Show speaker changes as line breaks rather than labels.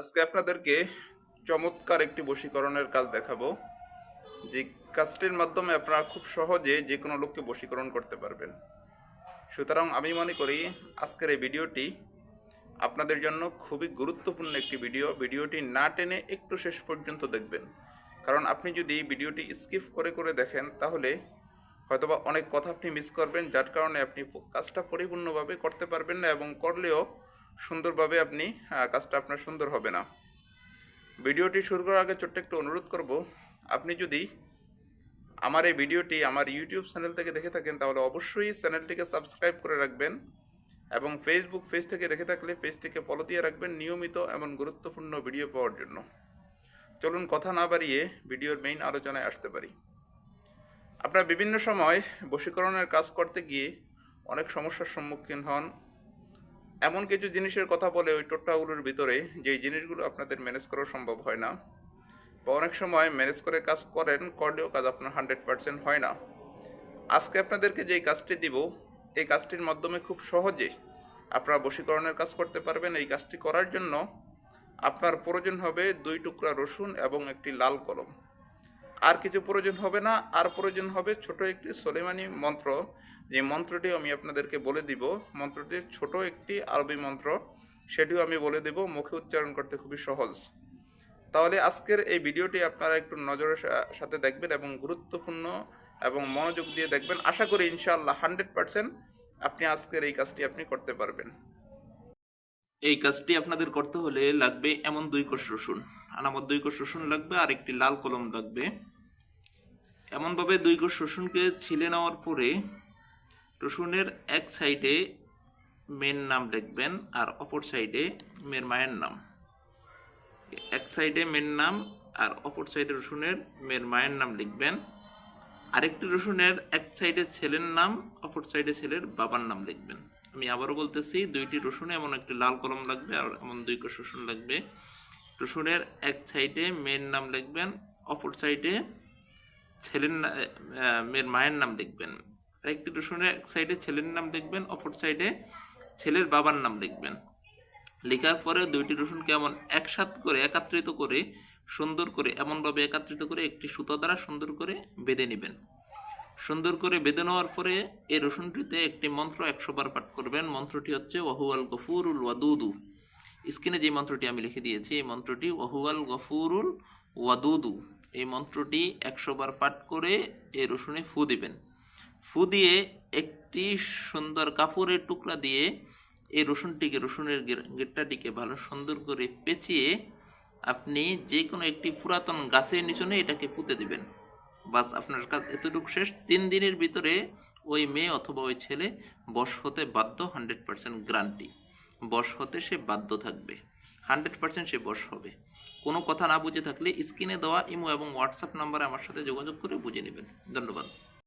আজকে আপনাদেরকে চমৎকার একটি বশীকরণের কাজ দেখাবো। যে কাজটির মাধ্যমে আপনারা খুব সহজে যে কোনো লোককে বশীকরণ করতে পারবেন। সুতরাং আমি মনে করি আজকের এই ভিডিওটি আপনাদের জন্য খুবই গুরুত্বপূর্ণ একটি ভিডিও। ভিডিওটি না টেনে একটু শেষ পর্যন্ত দেখবেন। কারণ আপনি যদি ভিডিওটি স্কিপ করে করে দেখেন, তাহলে হয়তোবা অনেক কথা আপনি মিস করবেন, যার কারণে আপনি কাজটা পরিপূর্ণভাবে করতে পারবেন না এবং করলেও সুন্দরভাবে আপনি কাজটা আপনার সুন্দর হবে না। ভিডিওটি শুরু করার আগে ছোট্ট একটু অনুরোধ করব, আপনি যদি আমার এই ভিডিওটি আমার ইউটিউব চ্যানেল থেকে দেখে থাকেন, তাহলে অবশ্যই চ্যানেলটিকে সাবস্ক্রাইব করে রাখবেন এবং ফেসবুক পেজ থেকে দেখে থাকলে পেজটিকে ফলো দিয়ে রাখবেন নিয়মিত এমন গুরুত্বপূর্ণ ভিডিও পাওয়ার জন্য। চলুন কথা না বাড়িয়ে ভিডিওর মেইন আলোচনায় আসতে পারি। আপনারা বিভিন্ন সময় বশীকরণের কাজ করতে গিয়ে অনেক সমস্যার সম্মুখীন হন এমন কিছু জিনিসের কথা বলে ওই টোট্টাগুলোর ভিতরে যেই জিনিসগুলো আপনাদের ম্যানেজ করা সম্ভব হয় না। বা অনেক সময় ম্যানেজ করে কাজ করেন, করলেও কাজ আপনার হান্ড্রেড পার্সেন্ট হয় না। আজকে আপনাদেরকে যেই কাজটি দিব, এই কাজটির মাধ্যমে খুব সহজে আপনারা বশীকরণের কাজ করতে পারবেন। এই কাজটি করার জন্য আপনার প্রয়োজন হবে দুই টুকরা রসুন এবং একটি লাল কলম। আর কিছু প্রয়োজন হবে না, আর প্রয়োজন হবে ছোট একটি সোলেমানি মন্ত্র। যে মন্ত্রটি আমি আপনাদেরকে বলে দিব। মন্ত্রটি ছোট একটি আরবি মন্ত্র। সেটিও আমি বলে দেব, মুখে উচ্চারণ করতে খুবই সহজ। তাহলে আজকের এই ভিডিওটি আপনারা একটু নজরের সাথে দেখবেন এবং গুরুত্বপূর্ণ এবং মনোযোগ দিয়ে দেখবেন। আশা করি ইনশাআল্লাহ হান্ড্রেড পার্সেন্ট আপনি আজকের এই কাজটি আপনি করতে পারবেন।
এই কাজটি আপনাদের করতে হলে লাগবে এমন দুই কোষ রসুন। আনামত দুই কোষ রসুন লাগবে, আর একটি লাল কলম লাগবে। এমনভাবে দুই কোষ রসুনকে ছিলে নেওয়ার পরে রসুনের এক সাইডে মেন নাম লিখবেন আর অপর সাইডে মেয়ের মায়ের নাম। এক সাইডে মেন নাম আর অপর সাইডে রসুনের মেয়ের মায়ের নাম লিখবেন। আরেকটি রসুনের এক সাইডে ছেলের নাম, অপর সাইডে ছেলের বাবার নাম লিখবেন। আমি আবারও বলতেছি, দুইটি রসুনে এমন একটি লাল কলম লাগবে আর এমন দুই কোষ রসুন লাগবে। রসুনের এক সাইডে মেয়ের নাম লিখবেন, অপর সাইডে ছেলের মেয়ের মায়ের নাম লিখবেন। আরেকটি রসুনের এক সাইডে ছেলের নাম লিখবেন, অপর সাইডে ছেলের বাবার নাম লিখবেন। লেখার পরে দুইটি রসুনকে এমন একসাথ করে, একাত্রিত করে, সুন্দর করে, এমনভাবে একাত্রিত করে একটি সুতো দ্বারা সুন্দর করে বেঁধে নেবেন। সুন্দর করে বেঁধে নেওয়ার পরে এই রসুনটিতে একটি মন্ত্র একশো বার পাঠ করবেন। মন্ত্রটি হচ্ছে ওহুয়াল গফুরুল ওয়াদুদু। স্ক্রিনে যে মন্ত্রটি আমি লিখে দিয়েছি, এই মন্ত্রটি ওহুয়াল গফুরুল ওয়াদুদু। এই মন্ত্রটি একশো বার পাঠ করে এই রসুনে ফু দিবেন। ফু দিয়ে একটি সুন্দর কাপড়ের টুকরা দিয়ে এই রসুনটিকে, রসুনের গেটটাটিকে ভালো সুন্দর করে পেঁচিয়ে আপনি যে কোনো একটি পুরাতন গাছের নিচনে এটাকে পুঁতে দিবেন। বাস আপনার কাজ এতটুকু শেষ। তিন দিনের ভিতরে ওই মেয়ে অথবা ওই ছেলে বস হতে বাধ্য, হান্ড্রেড পার্সেন্ট গ্রান্টি বস হতে সে বাধ্য থাকবে। হান্ড্রেড পার্সেন্ট সে বস হবে। কোনো কথা না বুঝে থাকলে স্ক্রিনে দেওয়া ইমো এবং হোয়াটসঅ্যাপ নাম্বারে আমার সাথে যোগাযোগ করে বুঝে নেবেন। ধন্যবাদ।